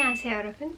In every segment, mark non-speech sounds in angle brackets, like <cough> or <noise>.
안녕하세요 여러분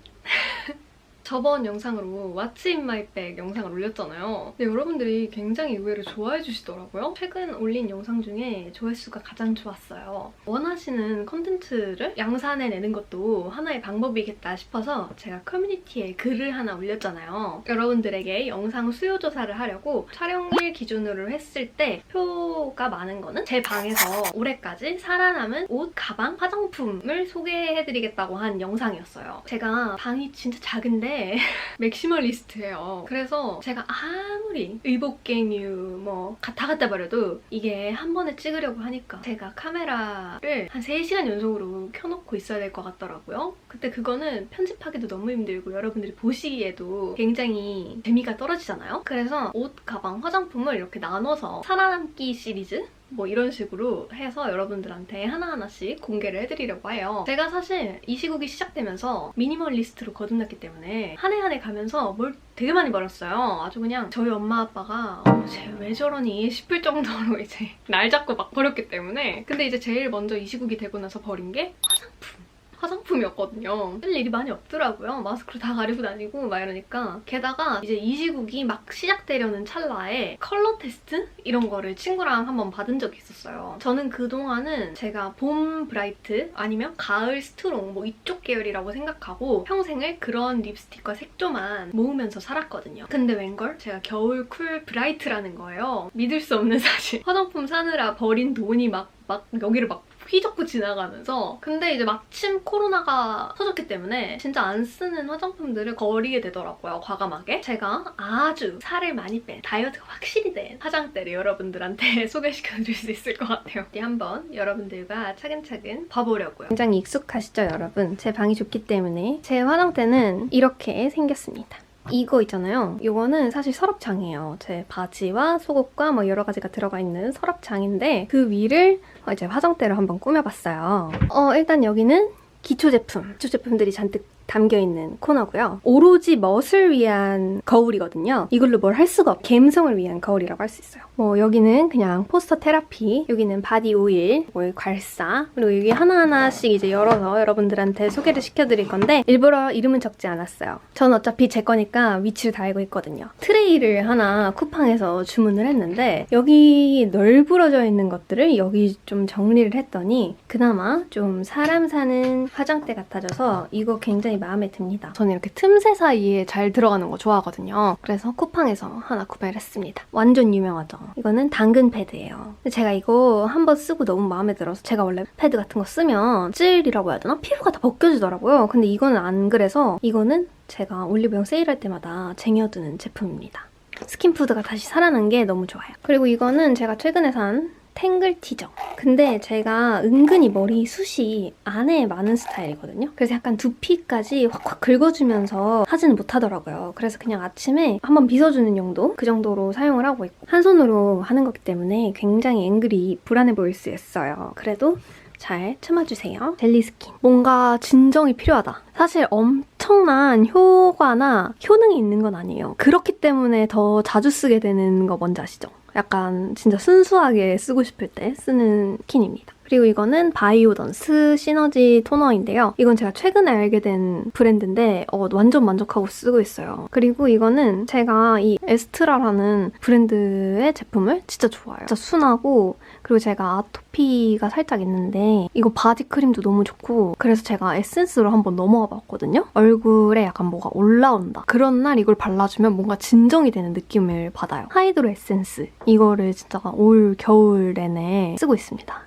저번 영상으로 What's in my bag 영상을 올렸잖아요. 근데 여러분들이 굉장히 의외로 좋아해 주시더라고요. 최근 올린 영상 중에 조회수가 가장 좋았어요. 원하시는 컨텐츠를 양산해 내는 것도 하나의 방법이겠다 싶어서 제가 커뮤니티에 글을 하나 올렸잖아요. 여러분들에게 영상 수요 조사를 하려고 촬영일 기준으로 했을 때 표가 많은 거는 제 방에서 올해까지 살아남은 옷, 가방, 화장품을 소개해드리겠다고 한 영상이었어요. 제가 방이 진짜 작은데 <laughs> 맥시멀리스트예요. 그래서 제가 아무리 의복갱유 뭐 갔다 갔다 버려도 이게 한 번에 찍으려고 하니까 제가 카메라를 한 3시간 연속으로 켜놓고 있어야 될 것 같더라고요. 그때 그거는 편집하기도 너무 힘들고 여러분들이 보시기에도 굉장히 재미가 떨어지잖아요. 그래서 옷, 가방, 화장품을 이렇게 나눠서 살아남기 시리즈 뭐 이런 식으로 해서 여러분들한테 하나하나씩 공개를 해드리려고 해요. 제가 사실 이 시국이 시작되면서 미니멀리스트로 거듭났기 때문에 한 해 한 해 가면서 뭘 되게 많이 버렸어요. 아주 그냥 저희 엄마 아빠가 어, 쟤왜 저러니 싶을 정도로 <laughs> 이제 날 잡고 막 버렸기 때문에 근데 이제 제일 먼저 이 시국이 되고 나서 버린 게 화장품. 화장품이었거든요. 쓸 일이 많이 없더라고요. 마스크로 다 가리고 다니고 막 이러니까. 게다가 이제 이 시국이 막 시작되려는 찰나에 컬러 테스트? 이런 거를 친구랑 한번 받은 적이 있었어요. 저는 그동안은 제가 봄 브라이트 아니면 가을 스트롱 뭐 이쪽 계열이라고 생각하고 평생을 그런 립스틱과 색조만 모으면서 살았거든요. 근데 웬걸? 제가 겨울 쿨 브라이트라는 거예요. 믿을 수 없는 사실. <laughs> 화장품 사느라 버린 돈이 막, 막 여기를 막 휘젓고 지나가면서. 근데 이제 마침 코로나가 터졌기 때문에 진짜 안 쓰는 화장품들을 버리게 되더라고요 과감하게. 제가 아주 살을 많이 뺀 다이어트가 확실히 된 화장대를 여러분들한테 <laughs> 소개시켜드릴 수 있을 것 같아요. 어디 한번 여러분들과 차근차근 봐보려고요. 굉장히 익숙하시죠 여러분? 제 방이 좋기 때문에 제 화장대는 이렇게 생겼습니다 이거 있잖아요. 이거는 사실 서랍장이에요. 제 바지와 속옷과 뭐 여러 가지가 들어가 있는 서랍장인데 그 위를 이제 화장대로 한번 꾸며봤어요. 어, 일단 여기는 기초 제품, 기초 제품들이 잔뜩 담겨있는 코너고요. 오로지 멋을 위한 거울이거든요. 이걸로 뭘 할 수가 없. 감성을 위한 거울이라고 할 수 있어요. 뭐 여기는 그냥 포스터 테라피, 여기는 바디 오일, 뭐 괄사, 그리고 여기 하나하나씩 이제 열어서 여러분들한테 소개를 시켜드릴 건데 일부러 이름은 적지 않았어요. 전 어차피 제 거니까 위치를 다 알고 있거든요. 트레이를 하나 쿠팡에서 주문을 했는데 여기 널브러져 있는 것들을 여기 좀 정리를 했더니 그나마 좀 사람 사는 화장대 같아져서 이거 굉장히 마음에 듭니다. 저는 이렇게 틈새 사이에 잘 들어가는 거 좋아하거든요. 그래서 쿠팡에서 하나 구매를 했습니다. 완전 유명하죠. 이거는 당근 패드예요. 제가 이거 한번 쓰고 너무 마음에 들어서 제가 원래 패드 같은 거 쓰면 찔이라고 해야 되나? 피부가 다 벗겨지더라고요. 근데 이거는 안 그래서 이거는 제가 올리브영 세일할 때마다 쟁여두는 제품입니다. 스킨푸드가 다시 살아난 게 너무 좋아요. 그리고 이거는 제가 최근에 산 탱글티죠. 근데 제가 은근히 머리 숱이 안에 많은 스타일이거든요. 그래서 약간 두피까지 확확 긁어주면서 하지는 못하더라고요. 그래서 그냥 아침에 한번 빗어주는 용도 그 정도로 사용을 하고 있고 한 손으로 하는 거기 때문에 굉장히 앵글이 불안해 보일 수 있어요. 그래도 잘 참아주세요. 젤리 스킨. 뭔가 진정이 필요하다. 사실 엄청난 효과나 효능이 있는 건 아니에요. 그렇기 때문에 더 자주 쓰게 되는 거 뭔지 아시죠? 약간 진짜 순수하게 쓰고 싶을 때 쓰는 스킨입니다. 그리고 이거는 바이오던스 시너지 토너인데요. 이건 제가 최근에 알게 된 브랜드인데 어, 완전 만족하고 쓰고 있어요. 그리고 이거는 제가 이 에스트라라는 브랜드의 제품을 진짜 좋아해요. 진짜 순하고 그리고 제가 아토피가 살짝 있는데 이거 바디 크림도 너무 좋고 그래서 제가 에센스로 한번 넘어가 봤거든요. 얼굴에 약간 뭐가 올라온다. 그런 날 이걸 발라주면 뭔가 진정이 되는 느낌을 받아요. 하이드로 에센스 이거를 진짜 올 겨울 내내 쓰고 있습니다.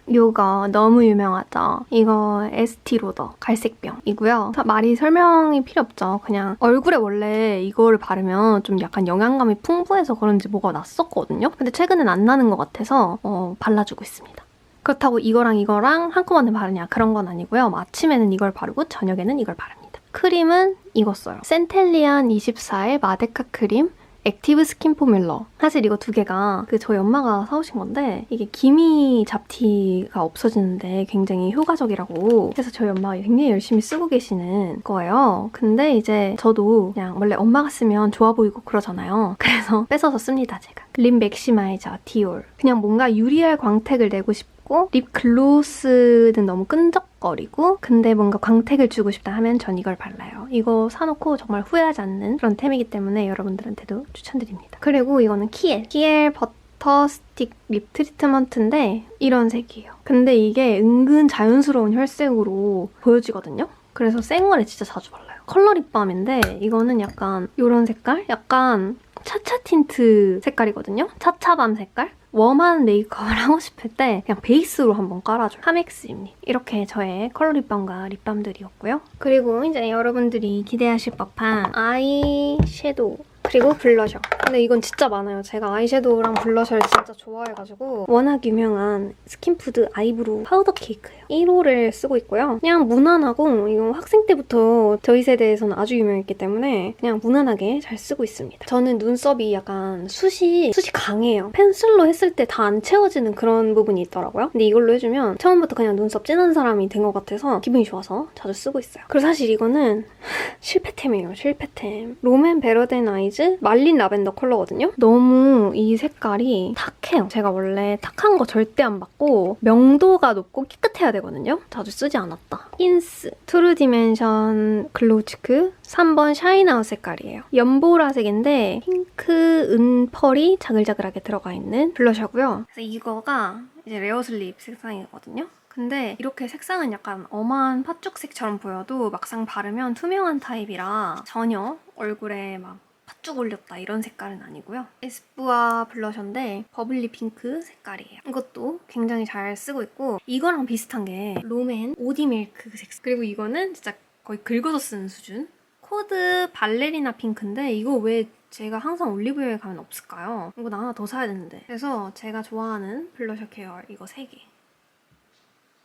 너무 유명하죠. 이거 에스티로더 갈색병이고요. 말이 설명이 필요 없죠. 그냥 얼굴에 원래 이거를 바르면 좀 약간 영양감이 풍부해서 그런지 뭐가 났었거든요. 근데 최근엔 안 나는 것 같아서 어, 발라주고 있습니다. 그렇다고 이거랑 이거랑 한꺼번에 바르냐 그런 건 아니고요. 뭐 아침에는 이걸 바르고 저녁에는 이걸 바릅니다. 크림은 이거 써요. 센텔리안 24의 마데카 크림 액티브 스킨 포뮬러. 사실 이거 두 개가 그 저희 엄마가 사오신 건데 이게 기미 잡티가 없어지는데 굉장히 효과적이라고 해서 저희 엄마가 굉장히 열심히 쓰고 계시는 거예요. 근데 이제 저도 그냥 원래 엄마가 쓰면 좋아 보이고 그러잖아요. <laughs> 그래서 뺏어서 씁니다, 제가. 립 맥시마이저 디올. 그냥 뭔가 유리알 광택을 내고 싶고 립 글로스는 너무 끈적 거리고 근데 뭔가 광택을 주고 싶다 하면 전 이걸 발라요. 이거 사놓고 정말 후회하지 않는 그런 템이기 때문에 여러분들한테도 추천드립니다. 그리고 이거는 키엘. 키엘 버터 스틱 립 트리트먼트인데 이런 색이에요. 근데 이게 은근 자연스러운 혈색으로 보여지거든요. 그래서 생얼에 진짜 자주 발라요. 컬러 립밤인데 이거는 약간 이런 색깔? 약간 차차 틴트 색깔이거든요. 차차밤 색깔? 웜한 메이크업을 <laughs> 하고 싶을 때 그냥 베이스로 한번 깔아줘요. 하맥스입니다. 이렇게 저의 컬러 립밤과 립밤들이었고요. 그리고 이제 여러분들이 기대하실 법한 아이 섀도우 그리고 블러셔. 근데 이건 진짜 많아요. 제가 아이섀도우랑 블러셔를 진짜 좋아해가지고 워낙 유명한 스킨푸드 아이브로우 파우더 케이크예요. 1호를 쓰고 있고요. 그냥 무난하고 이거 학생 때부터 저희 세대에서는 아주 유명했기 때문에 그냥 무난하게 잘 쓰고 있습니다. 저는 눈썹이 약간 숱이 숱이 강해요. 펜슬로 했을 때 다 안 채워지는 그런 부분이 있더라고요. 근데 이걸로 해주면 처음부터 그냥 눈썹 진한 사람이 된 것 같아서 기분이 좋아서 자주 쓰고 있어요. 그리고 사실 이거는 실패템이에요. 실패템. 롬앤 베러덴 아이즈 말린 라벤더 컬러거든요. 너무 이 색깔이 탁해요. 제가 원래 탁한 거 절대 안 받고 명도가 높고 깨끗해야 되거든요. 자주 쓰지 않았다. 힌스 트루 디멘션 글로우 치크 3번 샤인아웃 색깔이에요. 연보라색인데 핑크 은 펄이 자글자글하게 들어가 있는 블러셔고요. 그래서 이거가 이제 레어슬립 색상이거든요. 근데 이렇게 색상은 약간 엄한 팥죽색처럼 보여도 막상 바르면 투명한 타입이라 전혀 얼굴에 막 팥죽 올렸다 이런 색깔은 아니고요. 에스쁘아 블러셔인데 버블리 핑크 색깔이에요. 이것도 굉장히 잘 쓰고 있고 이거랑 비슷한 게 롬앤 오디밀크 색상 그리고 이거는 진짜 거의 긁어서 쓰는 수준 코드 발레리나 핑크인데 이거 왜 제가 항상 올리브영에 가면 없을까요? 이거 나 하나 더 사야 되는데 그래서 제가 좋아하는 블러셔 계열 이거 3개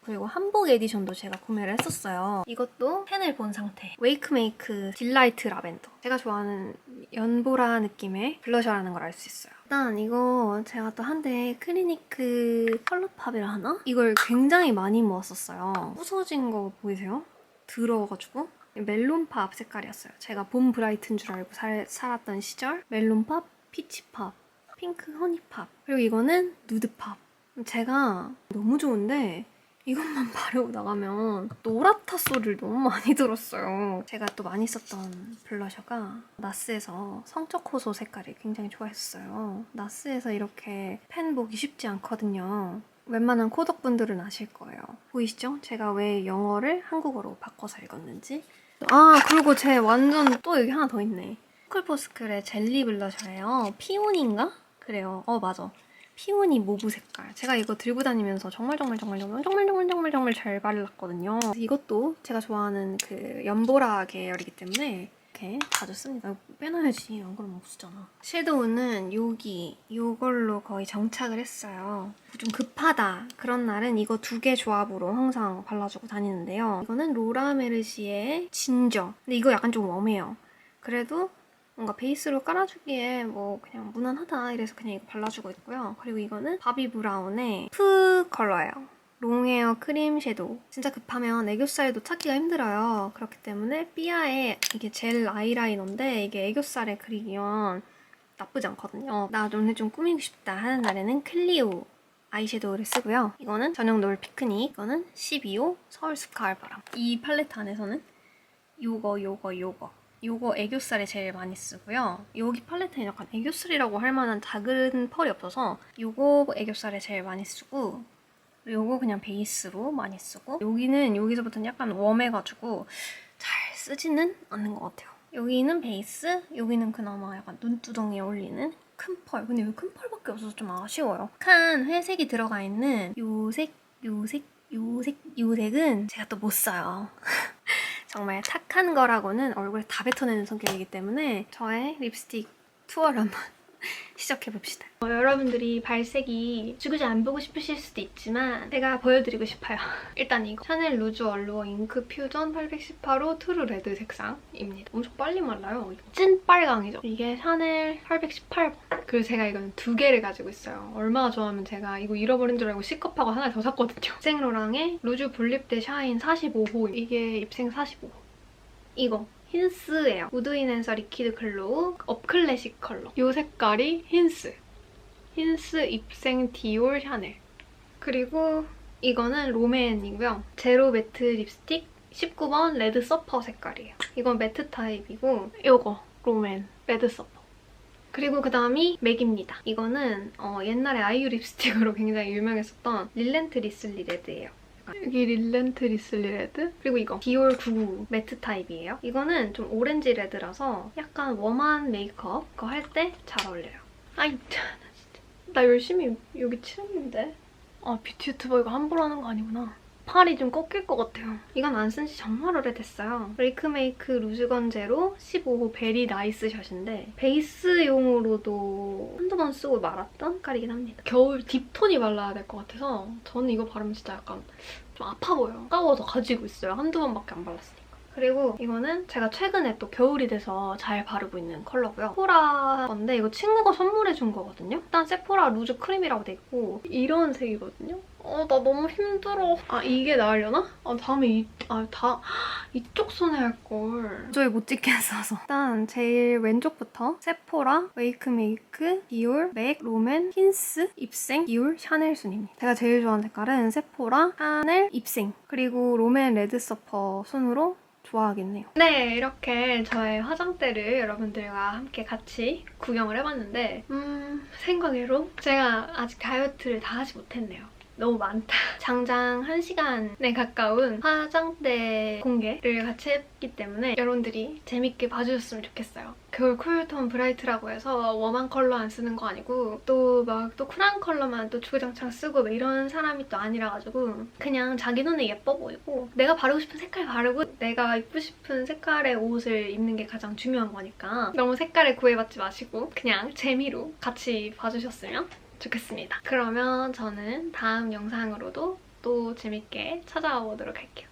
그리고 한복 에디션도 제가 구매를 했었어요. 이것도 펜을 본 상태. 웨이크메이크 딜라이트 라벤더. 제가 좋아하는 연보라 느낌의 블러셔라는 걸 알 수 있어요. 일단 이거 제가 또 한때 클리니크 컬러팝이라 하나? 이걸 굉장히 많이 모았었어요. 부서진 거 보이세요? 더러워가지고. 멜론팝 색깔이었어요. 제가 봄 브라이트인 줄 알고 살, 살았던 시절. 멜론팝, 피치팝, 핑크 허니팝. 그리고 이거는 누드팝. 제가 너무 좋은데 이것만 <laughs> 바르고 나가면 노랗다 소리를 너무 많이 들었어요. 제가 또 많이 썼던 블러셔가 나스에서 성적 호소 색깔이 굉장히 좋아했어요. 나스에서 이렇게 펜 보기 쉽지 않거든요. 웬만한 코덕분들은 아실 거예요. 보이시죠? 제가 왜 영어를 한국어로 바꿔서 읽었는지. 아 그리고 제 완전 또 여기 하나 더 있네. 포클포스클의 젤리 블러셔예요. 피온인가? 그래요. 어 맞아. 피오니 모브 색깔. 제가 이거 들고 다니면서 정말 정말 정말 정말 정말 정말 정말 정말 잘 발랐거든요. 이것도 제가 좋아하는 그 연보라 계열이기 때문에 이렇게 자주 씁니다. 빼놔야지. 안 그러면 없어잖아. 섀도우는 여기 이걸로 거의 정착을 했어요. 좀 급하다. 그런 날은 이거 두 개 조합으로 항상 발라주고 다니는데요. 이거는 로라 메르시의 진저. 근데 이거 약간 좀 웜해요. 그래도 뭔가 베이스로 깔아주기에 뭐 그냥 무난하다 이래서 그냥 이거 발라주고 있고요. 그리고 이거는 바비 브라운의 푸 컬러예요. 롱헤어 크림 섀도우. 진짜 급하면 애교살도 찾기가 힘들어요. 그렇기 때문에 삐아의 이게 젤 아이라이너인데 이게 애교살에 그리면 나쁘지 않거든요. 나 오늘 좀 꾸미고 싶다 하는 날에는 클리오 아이섀도우를 쓰고요. 이거는 전용 노을 피크닉, 이거는 12호 서울 스카알 바람. 이 팔레트 안에서는 요거, 요거, 요거 요거 애교살에 제일 많이 쓰고요. 여기 팔레트는 약간 애교살이라고 할 만한 작은 펄이 없어서 요거 애교살에 제일 많이 쓰고 요거 그냥 베이스로 많이 쓰고 여기는 여기서부터는 약간 웜해가지고 잘 쓰지는 않는 것 같아요. 여기는 베이스, 여기는 그나마 약간 눈두덩이에 올리는 큰 펄. 근데 여기 큰 펄밖에 없어서 좀 아쉬워요. 한 회색이 들어가 있는 요 색, 요 색, 요 색, 요 색은 제가 또 못 써요. <laughs> 정말 탁한 거라고는 얼굴에 다 뱉어내는 성격이기 때문에 저의 립스틱 투어를 한번 <laughs> 시작해봅시다. 어, 여러분들이 발색이 죽이지 안 보고 싶으실 수도 있지만 제가 보여드리고 싶어요. <laughs> 일단 이거 샤넬 루즈 얼루어 잉크 퓨전 818호 트루 레드 색상입니다. 엄청 빨리 말라요. 찐 빨강이죠. 이게 샤넬 818번. 그리고 제가 이거는 두 개를 가지고 있어요. 얼마나 좋아하면 제가 이거 잃어버린 줄 알고 시겁하고 하나 더 샀거든요. 생로랑의 루즈 볼립 대 샤인 45호. 이게 입생 45호. 이거 힌스예요. 우드 인앤서 리퀴드 글로우 업클래식 컬러. 이 색깔이 힌스. 힌스 입생 디올 샤넬. 그리고 이거는 롬앤이고요. 제로 매트 립스틱 19번 레드 서퍼 색깔이에요. 이건 매트 타입이고 이거 롬앤 레드 서퍼. 그리고 그 다음이 맥입니다. 이거는 어, 옛날에 아이유 립스틱으로 <laughs> 굉장히 유명했었던 릴렌트 리슬리 레드예요. 여기 릴렌트 리슬리 레드 그리고 이거 디올 999 매트 타입이에요. 이거는 좀 오렌지 레드라서 약간 웜한 메이크업 그거 할 때 잘 어울려요. 아이 나 열심히 여기 칠했는데 아 뷰티 유튜버 이거 함부로 하는 거 아니구나. 팔이 좀 꺾일 것 같아요. 이건 안 쓴 지 정말 오래됐어요. 레이크메이크 루즈 건 제로 15호 베리 나이스 샷인데 베이스용으로도 한두 번 쓰고 말았던 색깔이긴 합니다. 겨울 딥톤이 발라야 될 것 같아서 저는 이거 바르면 진짜 약간 좀 아파 보여요. 까워서 가지고 있어요. 한두 번밖에 안 발랐으니까. 그리고 이거는 제가 최근에 또 겨울이 돼서 잘 바르고 있는 컬러고요. 세포라 건데 이거 친구가 선물해준 거거든요. 일단 세포라 루즈 크림이라고 돼 있고 이런 색이거든요. 어, 나 너무 힘들어. 아, 이게 나으려나? 아, 다음에 이, 아, 다, <gasps> 이쪽 손에 할걸. 도저히 못 찍겠어서. 일단 제일 왼쪽부터 세포라, 웨이크메이크, 디올, 맥, 롬앤, 힌스, 입생, 디올, 샤넬 순입니다. 제가 제일 좋아하는 색깔은 세포라, 샤넬, 입생, 그리고 롬앤 레드 서퍼 순으로 좋아하겠네요. 네, 이렇게 저의 화장대를 여러분들과 함께 같이 구경을 해봤는데 음, 생각외로 제가 아직 다이어트를 다 하지 못했네요. 너무 많다. <laughs> 장장 1시간에 가까운 화장대 공개를 같이 했기 때문에 여러분들이 재밌게 봐주셨으면 좋겠어요. 겨울 쿨톤 브라이트라고 해서 웜한 컬러 안 쓰는 거 아니고 또막또 쿨한 컬러만 또 주구장창 쓰고 막 이런 사람이 또 아니라가지고 그냥 자기 눈에 예뻐 보이고 내가 바르고 싶은 색깔 바르고 내가 입고 싶은 색깔의 옷을 입는 게 가장 중요한 거니까 너무 색깔에 구애받지 마시고 그냥 재미로 같이 봐주셨으면 좋겠습니다. 그러면 저는 다음 영상으로도 또 재밌게 찾아오도록 할게요.